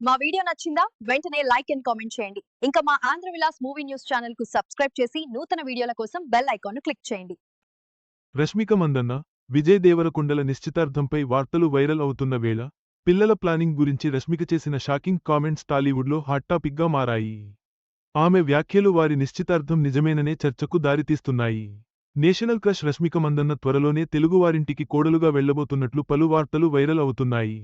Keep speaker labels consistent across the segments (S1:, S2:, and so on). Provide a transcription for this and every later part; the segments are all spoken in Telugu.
S1: మా వీడియో నచ్చిందా? వెంటనే లైక్ అండ్ కామెంట్ చేయండి. ఇంకా మా ఆంధ్ర విలాస్ మూవీ న్యూస్ ఛానల్కు సబ్స్క్రైబ్ చేసి నూతన వీడియోల కోసం బెల్ ఐకాన్ను క్లిక్ చేయండి.
S2: రష్మిక మందన్న విజయ్ దేవరకొండల నిశ్చితార్థంపై వార్తలు వైరల్ అవుతున్న వేళ పిల్లల ప్లానింగ్ గురించి రష్మిక చేసిన షాకింగ్ కామెంట్స్ టాలీవుడ్లో హాట్ టాపిక్గా మారాయి. ఆమె వ్యాఖ్యలు వారి నిశ్చితార్థం నిజమేననే చర్చకు దారితీస్తున్నాయి. నేషనల్ క్రష్ రష్మిక మందన్న త్వరలోనే తెలుగువారింటికి కోడలుగా వెళ్ళబోతున్నట్లు పలు వార్తలు వైరల్ అవుతున్నాయి.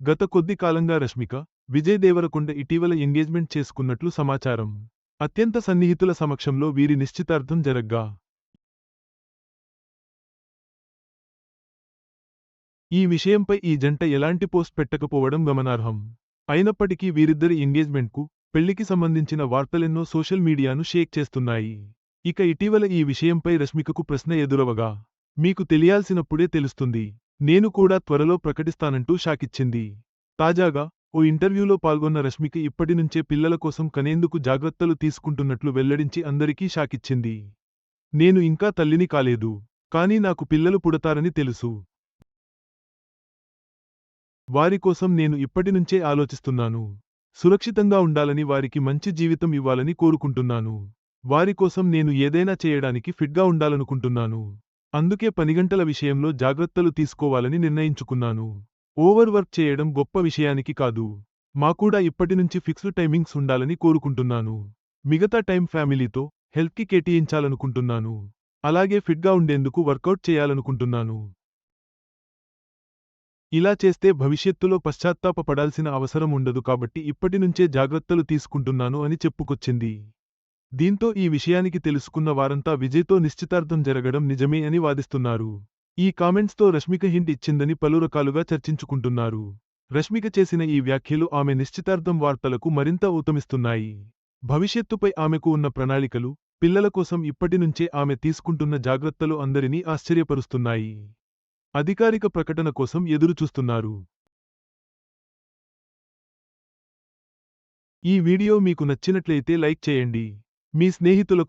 S2: గత కొద్ది కాలంగా రష్మిక విజయ్ దేవరకొండ ఇటీవల ఎంగేజ్మెంట్ చేసుకున్నట్లు సమాచారం. అత్యంత సన్నిహితుల సమక్షంలో వీరి నిశ్చితార్థం జరగ్గా. ఈ విషయంపై ఈ జంట ఎలాంటి పోస్ట్ పెట్టకపోవడం గమనార్హం. అయినప్పటికీ వీరిద్దరి ఎంగేజ్మెంట్కు పెళ్ళికి సంబంధించిన వార్తలెన్నో సోషల్ మీడియాను షేక్ చేస్తున్నాయి. ఇక ఇటీవల ఈ విషయంపై రష్మికకు ప్రశ్న ఎదురవగా మీకు తెలియాల్సినప్పుడే తెలుస్తుంది. నేను కూడా త్వరలో ప్రకటిస్తానంటూ షాకిచ్చింది. తాజాగా ఓ ఇంటర్వ్యూలో పాల్గొన్న రష్మిక ఇప్పటి నుంచే పిల్లల కోసం కనేందుకు జాగ్రత్తలు తీసుకుంటున్నట్లు వెల్లడించి అందరికీ షాకిచ్చింది. నేను ఇంకా తల్లిని కాలేదు కానీ నాకు పిల్లలు పుడతారని తెలుసు. వారి కోసం నేను ఇప్పటినుంచే ఆలోచిస్తున్నాను. సురక్షితంగా ఉండాలని వారికి మంచి జీవితం ఇవ్వాలని కోరుకుంటున్నాను. వారి కోసం నేను ఏదైనా చేయడానికి ఫిట్గా ఉండాలనుకుంటున్నాను. అందుకే పనిగంటల విషయంలో జాగ్రత్తలు తీసుకోవాలని నిర్ణయించుకున్నాను. ఓవర్ వర్క్ చేయడం గొప్ప విషయానికి కాదు. మాకూడా ఇప్పటినుంచి ఫిక్స్డ్ టైమింగ్స్ ఉండాలని కోరుకుంటున్నాను. మిగతా టైం ఫ్యామిలీతో హెల్త్కి కేటాయించాలనుకుంటున్నాను. అలాగే ఫిట్గా ఉండేందుకు వర్కౌట్ చేయాలనుకుంటున్నాను. ఇలా చేస్తే భవిష్యత్తులో పశ్చాత్తాపపడాల్సిన అవసరం ఉండదు కాబట్టి ఇప్పటినుంచే జాగ్రత్తలు తీసుకుంటున్నాను అని చెప్పుకొచ్చింది. దీంతో ఈ విషయానికి తెలుసుకున్న వారంతా విజయ్తో నిశ్చితార్థం జరగడం నిజమే అని వాదిస్తున్నారు. ఈ కామెంట్స్తో రష్మిక హింట్ ఇచ్చిందని పలు రకాలుగా చర్చించుకుంటున్నారు. రష్మిక చేసిన ఈ వ్యాఖ్యలు ఆమె నిశ్చితార్థం వార్తలకు మరింత ఊతమిస్తున్నాయి. భవిష్యత్తుపై ఆమెకు ఉన్న ప్రణాళికలు పిల్లల కోసం ఇప్పటినుంచే ఆమె తీసుకుంటున్న జాగ్రత్తలు అందరినీ ఆశ్చర్యపరుస్తున్నాయి. అధికారిక ప్రకటన కోసం ఎదురుచూస్తున్నారు. ఈ వీడియో మీకు నచ్చినట్లయితే లైక్ చేయండి. మీ స్నేహితులకు